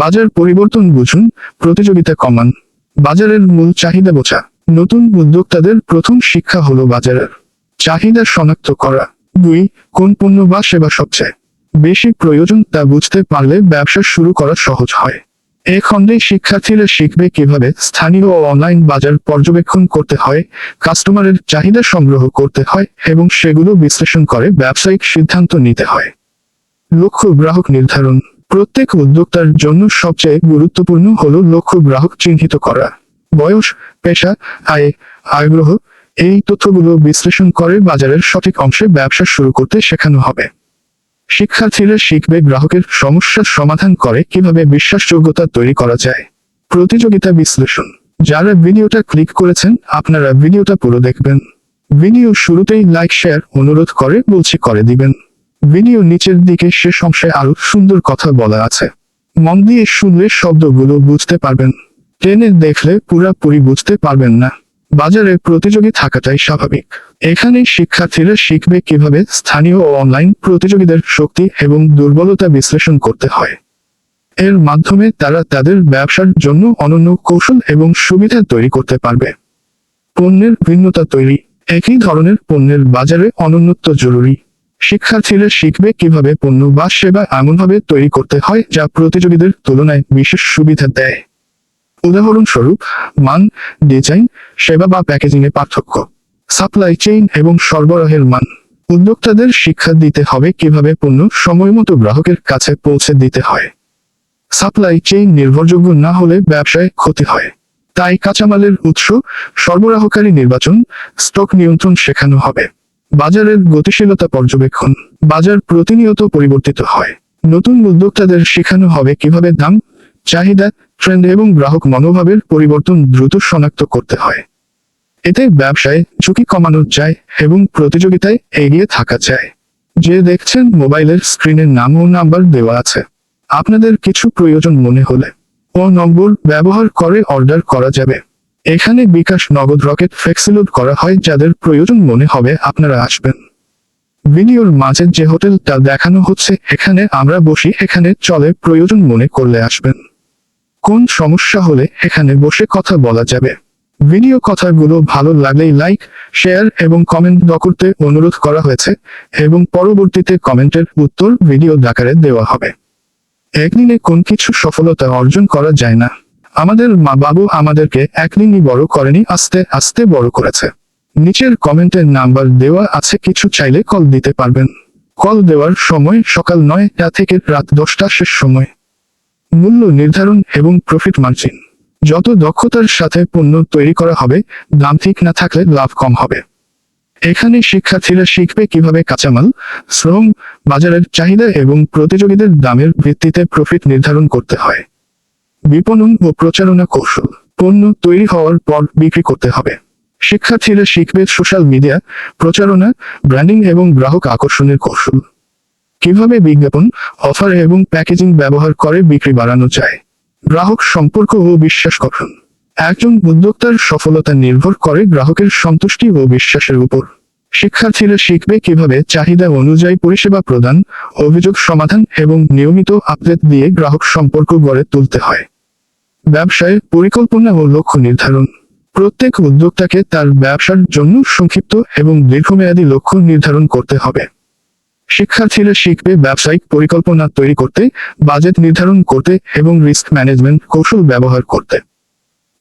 বাজার পরিবর্তন বুঝুন, প্রতিযোগিতা কমান। বাজারের মূল চাহিদা বোঝা। নতুন উদ্যোক্তাদের প্রথম শিক্ষা হলো বাজারের চাহিদা শনাক্ত করা। দুই, কোন পণ্য বা সেবা সবচেয়ে বেশি প্রয়োজন তা বুঝতে পারলে ব্যবসা শুরু করা সহজ হয়। এ খণ্ডে শিক্ষার্থীরা শিখবে কীভাবে স্থানীয় ও অনলাইন বাজার পর্যবেক্ষণ করতে হয়, কাস্টমারের চাহিদা সংগ্রহ করতে হয় এবং সেগুলো বিশ্লেষণ করে ব্যবসায়িক সিদ্ধান্ত নিতে হয়। লক্ষ্য গ্রাহক নির্ধারণ। প্রত্যেক উদ্যোক্তার জন্য সবচেয়ে গুরুত্বপূর্ণ হল লক্ষ্য গ্রাহক চিহ্নিত করা। বয়স, পেশা, আয়, আগ্রহ, এই তথ্যগুলো বিশ্লেষণ করে বাজারের সঠিক অংশে ব্যবসা শুরু করতে শেখানো হবে। শিক্ষার্থীরা শিখবে গ্রাহকের সমস্যার সমাধান করে কীভাবে বিশ্বাসযোগ্যতা তৈরি করা যায়। প্রতিযোগিতা বিশ্লেষণ। যারা ভিডিওটা ক্লিক করেছেন, আপনারা ভিডিওটা পুরো দেখবেন। ভিডিও শুরুতেই লাইক, শেয়ার, অনুরোধ করে বলছি করে দিবেন। ভিডিও নিচের দিকে সে অংশে আরও সুন্দর কথা বলা আছে। মন দিয়ে শুনলে শব্দগুলো বুঝতে পারবেন। ট্রেনে দেখলে পুরাপুরি বুঝতে পারবেন না। বাজারে প্রতিযোগী থাকাটাই স্বাভাবিক। এখানে শিক্ষার্থীরা শিখবে কীভাবে স্থানীয় ও অনলাইন প্রতিযোগীদের শক্তি এবং দুর্বলতা বিশ্লেষণ করতে হয়। এর মাধ্যমে তারা তাদের ব্যবসার জন্য অনন্য কৌশল এবং সুবিধা তৈরি করতে পারবে। পণ্যের ভিন্নতা তৈরি। একই ধরনের পণ্যের বাজারে অনন্যত্ব জরুরি। শিক্ষার্থীরা শিখবে কীভাবে পণ্য বা সেবা এমনভাবে তৈরি করতে হয় যা প্রতিযোগীদের তুলনায় বিশেষ সুবিধা দেয়। উদাহরণস্বরূপ, মান, ডিজাইন, সেবা বা প্যাকেজিং এ পার্থক্য, সাপ্লাই চেইন এবং সরবরাহের মান। উদ্যোক্তাদের শিক্ষা দিতে হবে কীভাবে পণ্য সময়মতো গ্রাহকের কাছে পৌঁছে দিতে হয়। সাপ্লাই চেইন নির্ভরযোগ্য না হলে ব্যবসায় ক্ষতি হয়। তাই কাঁচামালের উৎস, সরবরাহকারী নির্বাচন, স্টক নিয়ন্ত্রণ শেখানো হবে। বাজারের গতিশীলতা পর্যবেক্ষণ। বাজার প্রতিনিয়ত পরিবর্তিত হয়। নতুন উদ্যোক্তাদের শেখানো হবে কীভাবে দাম, চাহিদা ট্রেন্ড এবং গ্রাহক মনোভাবের পরিবর্তন দ্রুত শনাক্ত করতে হয়। এতে ব্যবসায় ঝুঁকি কমানো যায় এবং প্রতিযোগিতায় এগিয়ে থাকা যায়। যে দেখছেন মোবাইলের স্ক্রিনের নাম ও নাম্বার দেওয়া আছে। আপনাদের কিছু প্রয়োজন মনে হলে ও নম্বর ব্যবহার করে অর্ডার করা যাবে। এখানে বিকাশ নগদ রকেট ফ্লেক্সিলোড করা হয় যাদের প্রয়োজন মনে হবে আপনারা আসবেন। ভিডিওর মাঝে যে হোটেলটা দেখানো হচ্ছে, এখানে আমরা বসি, এখানে চলে প্রয়োজন মনে করলে আসবেন। কোন সমস্যা হলে এখানে বসে কথা বলা যাবে। ভিডিও কথাগুলো ভালো লাগলেই লাইক, শেয়ার এবং কমেন্ট দ করতে অনুরোধ করা হয়েছে এবং পরবর্তীতে কমেন্টের উত্তর ভিডিও আকারে দেওয়া হবে। একদিনে কোন কিছু সফলতা অর্জন করা যায় না। আমাদের মা বাবু আমাদেরকে একদিনই বড় করেনি, আস্তে আস্তে বড় করেছে। নিচের কমেন্টের নাম্বার দেওয়া আছে, কিছু চাইলে কল দিতে পারবেন। কল দেওয়ার সময় সকাল নয়টা থেকে রাত দশটা শেষ সময়। মূল্য নির্ধারণ এবং প্রফিট মার্জিন যত দক্ষতার সাথে পণ্য তৈরি করা হবে, দাম ঠিক না থাকলে লাভ কম হবে। এখানে শিক্ষার্থীরা শিখবে কীভাবে কাঁচামাল, শ্রম, বাজারের চাহিদা এবং প্রতিযোগীদের দামের ভিত্তিতে প্রফিট নির্ধারণ করতে হয়। বিপণন ও প্রচারণা কৌশল। পণ্য তৈরি হওয়ার পর বিক্রি করতে হবে। শিক্ষার্থীরা শিখবে সোশ্যাল মিডিয়া, প্রচারণা, ব্র্যান্ডিং এবং গ্রাহক আকর্ষণের কৌশল। কীভাবে বিজ্ঞাপন, অফার এবং প্যাকেজিং ব্যবহার করে বিক্রি বাড়ানো যায়? গ্রাহক সম্পর্ক ও বিশ্বাস গঠন। একজন উদ্যোক্তার সফলতা নির্ভর করে গ্রাহকের সন্তুষ্টি ও বিশ্বাসের উপর। শিক্ষার্থীরা শিখবে কীভাবে চাহিদা অনুযায়ী পরিষেবা প্রদান, অভিযোগ সমাধান এবং নিয়মিত আপডেট দিয়ে গ্রাহক সম্পর্ক গড়ে তুলতে হয়। ব্যবসায় পরিকল্পনা ও লক্ষ্য নির্ধারণ। প্রত্যেক উদ্যোক্তাকে তার ব্যবসার জন্য সংক্ষিপ্ত এবং দীর্ঘমেয়াদী লক্ষ্য নির্ধারণ করতে হবে। শিক্ষার্থীরা শিখবে ব্যবসায়িক পরিকল্পনা তৈরি করতে, বাজেট নির্ধারণ করতে এবং রিস্ক ম্যানেজমেন্ট কৌশল ব্যবহার করতে।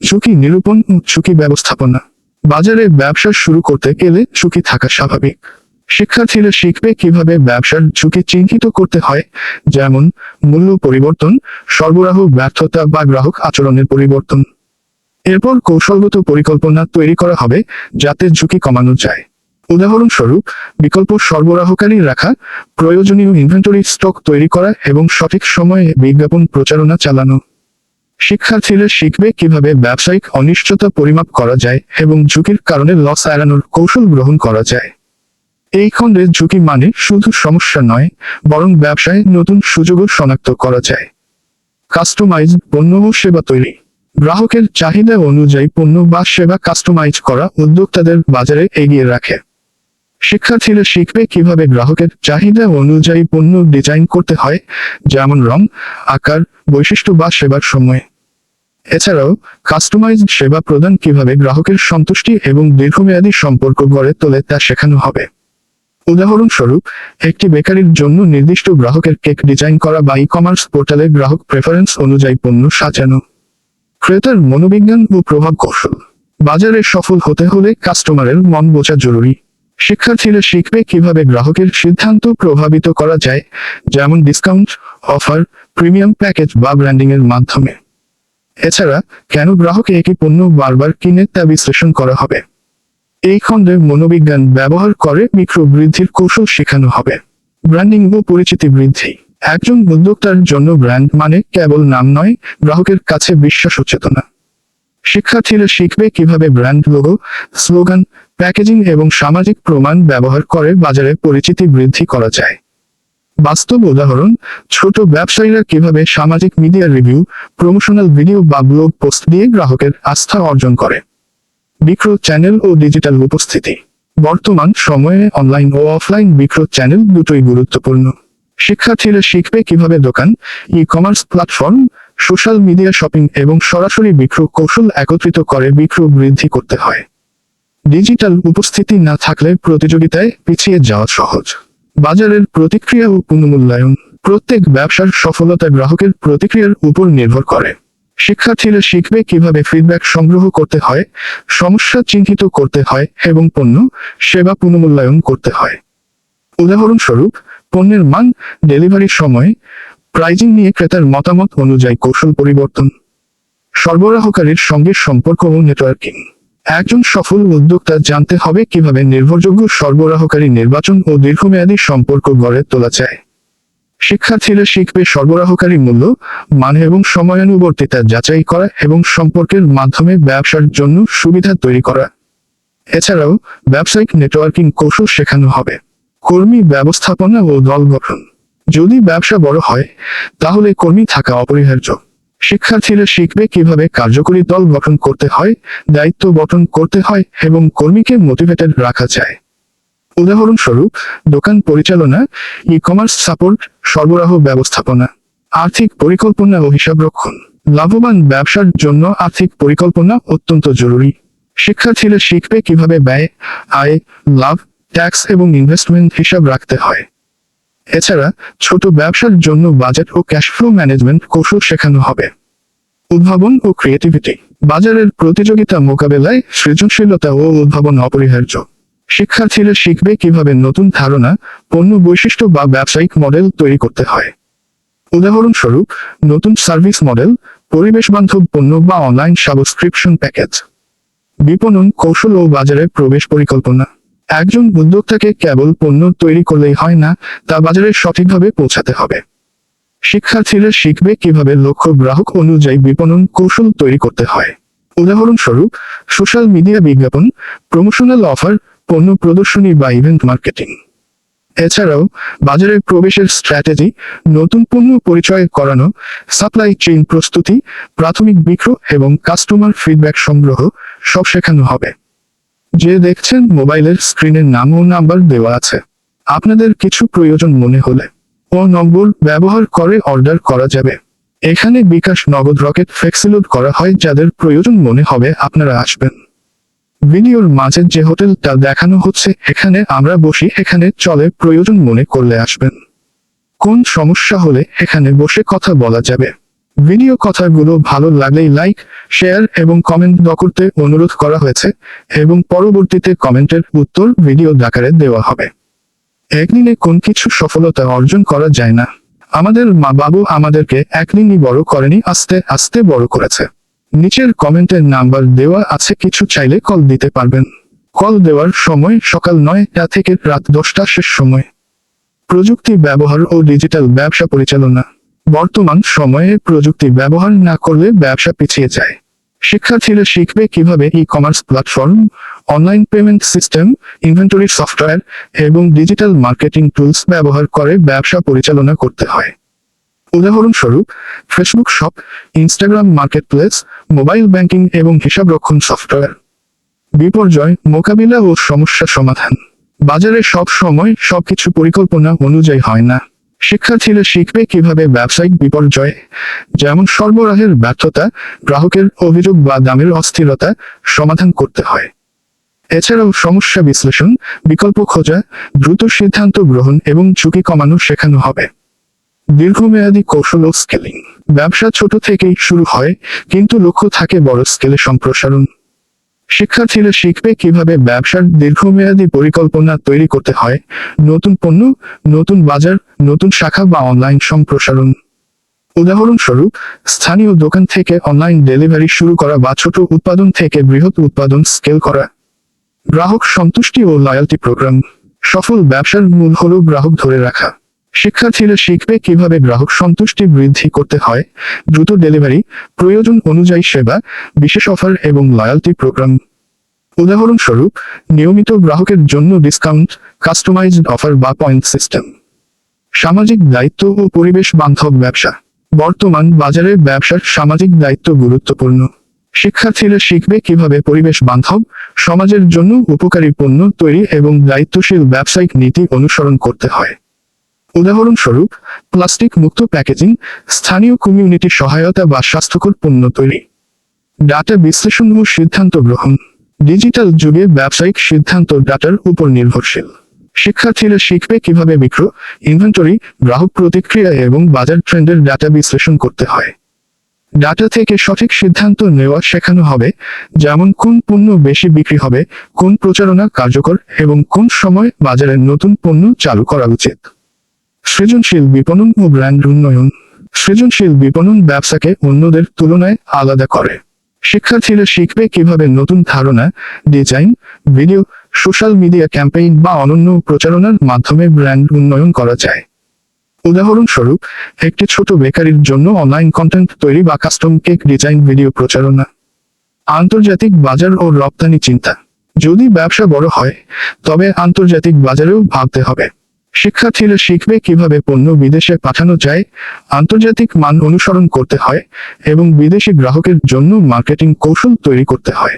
ঝুঁকি নিরূপণ ও ঝুঁকি ব্যবস্থাপনা। বাজারে ব্যবসা শুরু করতে গেলে ঝুঁকি থাকা স্বাভাবিক। শিক্ষার্থীরা শিখবে কীভাবে ব্যবসার ঝুঁকি চিহ্নিত করতে হয়, যেমন মূল্য পরিবর্তন, সরবরাহ ব্যর্থতা বা গ্রাহক আচরণের পরিবর্তন। এরপর কৌশলগত পরিকল্পনা তৈরি করা হবে, যাতে ঝুঁকি কমানো যায়। উদাহরণস্বরূপ, বিকল্প সরবরাহকারী রাখা, প্রয়োজনীয় ইনভেন্টরি স্টক তৈরি করা এবং সঠিক সময়ে বিজ্ঞাপন প্রচারণা চালানো। শিক্ষার্থীরা শিখবে কীভাবে ব্যবসায়িক অনিশ্চয়তা পরিমাপ করা যায় এবং ঝুঁকির কারণে লস এড়ানোর কৌশল গ্রহণ করা যায়। এই খণ্ডে ঝুঁকি মানে শুধু সমস্যা নয়, বরং ব্যবসায় নতুন সুযোগও শনাক্ত করা যায়। কাস্টমাইজ পণ্য ও সেবা তৈরি। গ্রাহকের চাহিদা অনুযায়ী পণ্য বা সেবা কাস্টমাইজ করা উদ্যোক্তাদের বাজারে এগিয়ে রাখে। শিক্ষার্থীরা শিখবে কীভাবে গ্রাহকের চাহিদা অনুযায়ী পণ্য ডিজাইন করতে হয়, যেমন রং, আকার, বৈশিষ্ট্য বা সেবার সময়। এছাড়াও কাস্টমাইজড সেবা প্রদান কীভাবে গ্রাহকের সন্তুষ্টি এবং দীর্ঘমেয়াদী সম্পর্ক গড়ে তোলে তা শেখানো হবে। উদাহরণস্বরূপ, একটি বেকারির জন্য নির্দিষ্ট গ্রাহকের কেক ডিজাইন করা বা ই কমার্স পোর্টালে গ্রাহক প্রেফারেন্স অনুযায়ী পণ্য সাজানো। ক্রেতার মনোবিজ্ঞান ও প্রভাব কৌশল। বাজারে সফল হতে হলে কাস্টমারের মন বোঝা জরুরি। শিক্ষার্থীরা শিখবে কীভাবে গ্রাহকের সিদ্ধান্ত প্রভাবিত করা যায়, যেমন ডিসকাউন্ট অফার প্রিমিয়াম প্যাকেজ বা ব্র্যান্ডিং এর মাধ্যমে। এছাড়া, কেন গ্রাহক একই পণ্য বারবার কিনে তা বিশ্লেষণ করা হবে। এই খণ্ডে মনোবিজ্ঞান ব্যবহার করে মিক্রো বৃদ্ধির কৌশল শেখানো হবে। ব্র্যান্ডিং ও পরিচিতি বৃদ্ধি। একজন উদ্যোক্তার জন্য ব্র্যান্ড মানে কেবল নাম নয়, গ্রাহকের কাছে বিশ্বাস ও চেতনা। শিক্ষার্থীরা শিখবে কীভাবে ব্র্যান্ড লোগো স্লোগান প্যাকেজিং এবং সামাজিক প্রমাণ ব্যবহার করে বাজারে পরিচিতি বৃদ্ধি করা যায়। বাস্তব উদাহরণ, ছোট ব্যবসায়ীরা কীভাবে সামাজিক মিডিয়া রিভিউ, প্রমোশনাল ভিডিও বা ব্লগ পোস্ট দিয়ে গ্রাহকের আস্থা অর্জন করে। বিক্রয় চ্যানেল ও ডিজিটাল উপস্থিতি। বর্তমান সময়ে অনলাইন ও অফলাইন বিক্রয় চ্যানেল দুটোই গুরুত্বপূর্ণ। শিক্ষার্থীরা শিখবে কীভাবে দোকান e commerce platform social media shopping এবং সরাসরি বিক্রয় কৌশল একত্রিত করে বিক্রয় বৃদ্ধি করতে হয়। ডিজিটাল উপস্থিতি না থাকলে প্রতিযোগিতায় পিছিয়ে যাওয়া সহজ। বাজারের প্রতিক্রিয়া ও পুনমূল্যায়ন প্রত্যেক ব্যবসার সফলতা গ্রাহকের প্রতিক্রিয়ার উপর নির্ভর করে। শিক্ষার্থীরা শিখবে কীভাবে ফিডব্যাক সংগ্রহ করতে হয়, সমস্যা চিহ্নিত করতে হয় এবং পণ্য সেবা পুনমূল্যায়ন করতে হয়। উদাহরণস্বরূপ, পণ্যের মান ডেলিভারির সময়, প্রাইজিং নিয়ে ক্রেতার মতামত অনুযায়ী কৌশল পরিবর্তন, সরবরাহকারীর সঙ্গে সম্পর্ক ও নেটওয়ার্কিং। একজন সফল উদ্যোক্তা জানতে হবে কীভাবে নির্ভরযোগ্য সরবরাহকারী নির্বাচন ও দীর্ঘমেয়াদী সম্পর্ক গড়ে তোলা যায়। শিক্ষার্থীরা শিখবে সরবরাহকারী মূল্য, মান এবং সময়ানুবর্তিতা যাচাই করা এবং সম্পর্কের মাধ্যমে ব্যবসার জন্য সুবিধা তৈরি করা। এছাড়াও ব্যবসায়িক নেটওয়ার্কিং কৌশল শেখানো হবে। কর্মী ব্যবস্থাপনা ও দল গঠন। যদি ব্যবসা বড় হয়, তাহলে কর্মী থাকা অপরিহার্য। শিক্ষার্থীরা শিখবে কীভাবে কার্যকরী দল গঠন করতে হয়, দায়িত্ব গঠন করতে হয় এবং কর্মীকে মোটিভেটেড রাখা যায়। উদাহরণস্বরূপ, দোকান পরিচালনা ই কমার্স সাপোর্ট সরবরাহ ব্যবস্থাপনা, আর্থিক পরিকল্পনা ও হিসাবরক্ষণ লাভবান ব্যবসার জন্য আর্থিক পরিকল্পনা অত্যন্ত জরুরি। শিক্ষার্থীরা শিখবে কীভাবে ব্যয়, আয়, লাভ ট্যাক্স এবং ইনভেস্টমেন্ট হিসাব রাখতে হয়। এছাড়া ছোট ব্যবসার জন্য বাজেট ও ক্যাশ ফ্লো ম্যানেজমেন্ট কৌশল শেখানো হবে। উদ্ভাবন ও ক্রিয়েটিভিটি বাজারের প্রতিযোগিতা মোকাবেলায় সৃজনশীলতা ও উদ্ভাবন অপরিহার্য। শিক্ষার্থীরা শিখবে কীভাবে নতুন ধারণা, পণ্য বৈশিষ্ট্য বা ব্যবসায়িক মডেল তৈরি করতে হয়। উদাহরণস্বরূপ, নতুন সার্ভিস মডেল পরিবেশ বান্ধব পণ্য বা অনলাইন সাবস্ক্রিপশন প্যাকেজ বিপণন কৌশল ও বাজারে প্রবেশ পরিকল্পনা। একজন উদ্যোক্তাকে কেবল পণ্য তৈরি করলেই হয় না, তা বাজারে সঠিকভাবে পৌঁছাতে হবে। শিক্ষার্থীরা শিখবে কীভাবে লক্ষ্য গ্রাহক অনুযায়ী বিপণন কৌশল তৈরি করতে হয়। উদাহরণস্বরূপ, সোশ্যাল মিডিয়া বিজ্ঞাপন, প্রমোশনাল অফার, পণ্য প্রদর্শনী বা ইভেন্ট মার্কেটিং। এছাড়াও, বাজারে প্রবেশের স্ট্র্যাটেজি, নতুন পণ্য পরিচয় করানো, সাপ্লাই চেইন প্রস্তুতি, প্রাথমিক বিক্রয় এবং কাস্টমার ফিডব্যাক সংগ্রহ সব শেখানো হবে। যে দেখছেন মোবাইলের স্ক্রিনের নাম ও নাম্বার দেওয়া আছে। আপনাদের কিছু প্রয়োজন মনে হলে ও নম্বর ব্যবহার করে অর্ডার করা যাবে। এখানে বিকাশ নগদ রকেট ফ্লেক্সিলোড করা হয় যাদের প্রয়োজন মনে হবে আপনারা আসবেন। ভিডিওর মাঝে যে হোটেলটা দেখানো হচ্ছে, এখানে আমরা বসি, এখানে চলে প্রয়োজন মনে করলে আসবেন। কোন সমস্যা হলে এখানে বসে কথা বলা যাবে। ভিডিও কথাগুলো ভালো লাগলেই লাইক শেয়ার এবং কমেন্ট দ করতে অনুরোধ করা হয়েছে এবং পরবর্তীতে কমেন্টের উত্তর ভিডিও আকারে দেওয়া হবে। একদিনে কোন কিছু সফলতা অর্জন করা যায় না। আমাদের মা বাবু আমাদেরকে একদিনই বড় করেনি, আস্তে আস্তে বড় করেছে। নিচের কমেন্টের নাম্বার দেওয়া আছে, কিছু চাইলে কল দিতে পারবেন। কল দেওয়ার সময় সকাল নয়টা থেকে রাত দশটা শেষ সময়। প্রযুক্তি ব্যবহার ও ডিজিটাল ব্যবসা পরিচালনা। বর্তমান সময়ে প্রযুক্তি ব্যবহার না করলে ব্যবসা পিছিয়ে যায়। শিক্ষার্থীরা শিখবে কীভাবে e commerce platform online payment system inventory software এবং ডিজিটাল মার্কেটিং টুলস ব্যবহার করে ব্যবসা পরিচালনা করতে হয়। উদাহরণস্বরূপ Facebook shop Instagram marketplace mobile banking এবং হিসাবরক্ষণ সফটওয়্যার বিপর্যয়, মোকাবিলা ও সমস্যা সমাধান। বাজারে সব সময় সবকিছু পরিকল্পনা অনুযায়ী হয় না। শিক্ষার্থীরা শিখবে কীভাবে ব্যবসায়িক বিপর্যয়, যেমন সরবরাহের ব্যর্থতা, গ্রাহকের অভিযোগ বা দামের অস্থিরতা সমাধান করতে হয়। এছাড়াও সমস্যা বিশ্লেষণ, বিকল্প খোঁজা, দ্রুত সিদ্ধান্ত গ্রহণ এবং ঝুঁকি কমানো শেখানো হবে। দীর্ঘমেয়াদী কৌশল ও স্কেলিং। ব্যবসা ছোট থেকেই শুরু হয়, কিন্তু লক্ষ্য থাকে বড় স্কেলে সম্প্রসারণ। শিক্ষার্থীরা শিখবে কীভাবে ব্যবসার দীর্ঘমেয়াদী পরিকল্পনা তৈরি করতে হয়, নতুন পণ্য, নতুন বাজার, নতুন শাখা বা অনলাইন সম্প্রসারণ। উদাহরণস্বরূপ, স্থানীয় দোকান থেকে অনলাইন ডেলিভারি শুরু করা বা ছোট উৎপাদন থেকে বৃহৎ উৎপাদন স্কেল করা। গ্রাহক সন্তুষ্টি ও লয়ালটি প্রোগ্রাম। সফল ব্যবসার মূল হল গ্রাহক ধরে রাখা। শিক্ষার্থীরা শিখবে কীভাবে গ্রাহক সন্তুষ্টি বৃদ্ধি করতে হয়, দ্রুত ডেলিভারি, প্রয়োজন অনুযায়ী সেবা, বিশেষ অফার এবং লয়ালটি প্রোগ্রাম। উদাহরণস্বরূপ, নিয়মিত গ্রাহকের জন্য ডিসকাউন্ট, কাস্টমাইজড অফার বা পয়েন্ট সিস্টেম। সামাজিক দায়িত্ব ও পরিবেশ বান্ধব ব্যবসা। বর্তমান বাজারে ব্যবসার সামাজিক দায়িত্ব গুরুত্বপূর্ণ। শিক্ষার্থীরা শিখবে কীভাবে পরিবেশ বান্ধব, সমাজের জন্য উপকারী পণ্য তৈরি এবং দায়িত্বশীল ব্যবসায়িক নীতি অনুসরণ করতে হয়। উদাহরণস্বরূপ, প্লাস্টিক মুক্ত প্যাকেজিং, স্থানীয় কমিউনিটি সহায়তা বা স্বাস্থ্যকর পণ্য তৈরি। ডাটা বিশ্লেষণ ও সিদ্ধান্ত গ্রহণ। ডিজিটাল যুগে ব্যবসায়িক সিদ্ধান্ত ডাটার উপর নির্ভরশীল। শিক্ষার্থীরা শিখবে কীভাবে বিক্র, ইনভেন্টরি, গ্রাহক প্রতিক্রিয়া এবং বাজার ট্রেন্ডের ডাটা বিশ্লেষণ করতে হয়। ডাটা থেকে সঠিক সিদ্ধান্ত নেওয়া শেখানো হবে, যেমন কোন পণ্য বেশি বিক্রি হবে, কোন প্রচারণা কার্যকর এবং কোন সময় বাজারে নতুন পণ্য চালু করা উচিত। সৃজনশীল বিপণন ও ব্র্যান্ড উন্নয়ন। সৃজনশীল বিপণন ব্যবসাকে অন্যদের তুলনায় আলাদা করে। শিক্ষার্থীরা শিখবে কীভাবে নতুন ধারণা, design, video, social media campaign বা অনন্য প্রচারণার মাধ্যমে ব্র্যান্ড উন্নয়ন করা যায়। উদাহরণস্বরূপ, একটি ছোট বেকারির জন্য অনলাইন কন্টেন্ট তৈরি বা কাস্টম কেক ডিজাইন ভিডিও প্রচারণা। আন্তর্জাতিক বাজার ও রপ্তানি চিন্তা। যদি ব্যবসা বড় হয়, তবে আন্তর্জাতিক বাজারেও ভাবতে হবে। শিক্ষার্থীরা শিখবে কীভাবে পণ্য বিদেশে পাঠানো যায়, আন্তর্জাতিক মান অনুসরণ করতে হয়, এবং বিদেশি গ্রাহকের জন্য মার্কেটিং কৌশল তৈরি করতে হয়।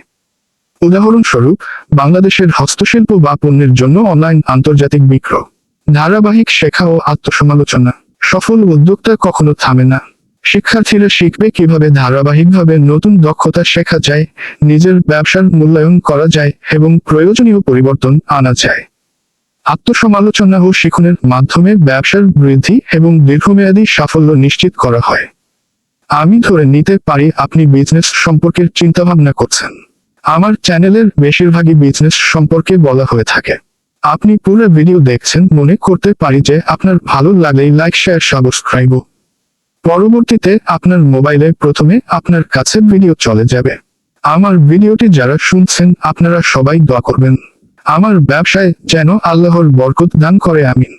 উদাহরণস্বরূপ, বাংলাদেশের হস্তশিল্প বা পণ্যের জন্য অনলাইন আন্তর্জাতিক বিক্রয়, ধারাবাহিক শেখা ও আত্মসমালোচনা, সফল উদ্যোক্তা কখনো থামে না। শিক্ষার্থীরা শিখবে কীভাবে ধারাবাহিকভাবে নতুন দক্ষতা শেখা যায়, নিজের ব্যবসার মূল্যায়ন করা যায়, এবং প্রয়োজনীয় পরিবর্তন আনা যায়। আত্মসমালোচনা ও শিখনের মাধ্যমে ব্যবসার বৃদ্ধি এবং দীর্ঘমেয়াদী সাফল্য নিশ্চিত করা হয়। আমি ধরে নিতে পারি আপনি বিজনেস সম্পর্কে চিন্তাভাবনা করছেন। আমার চ্যানেলের বেশিরভাগই বিজনেস সম্পর্কে বলা হয়ে থাকে। আপনি পুরো ভিডিও দেখছেন মনে করতে পারি যে আপনার ভালো লাগলেই লাইক, শেয়ার, সাবস্ক্রাইব। পরবর্তীতে আপনার মোবাইলে প্রথমে আপনার কাছে ভিডিও চলে যাবে। আমার ভিডিওটি যারা শুনছেন, আপনারা সবাই দোয়া করবেন। আমার ব্যবসায় যেন আল্লাহর বরকত দান করে আমিন।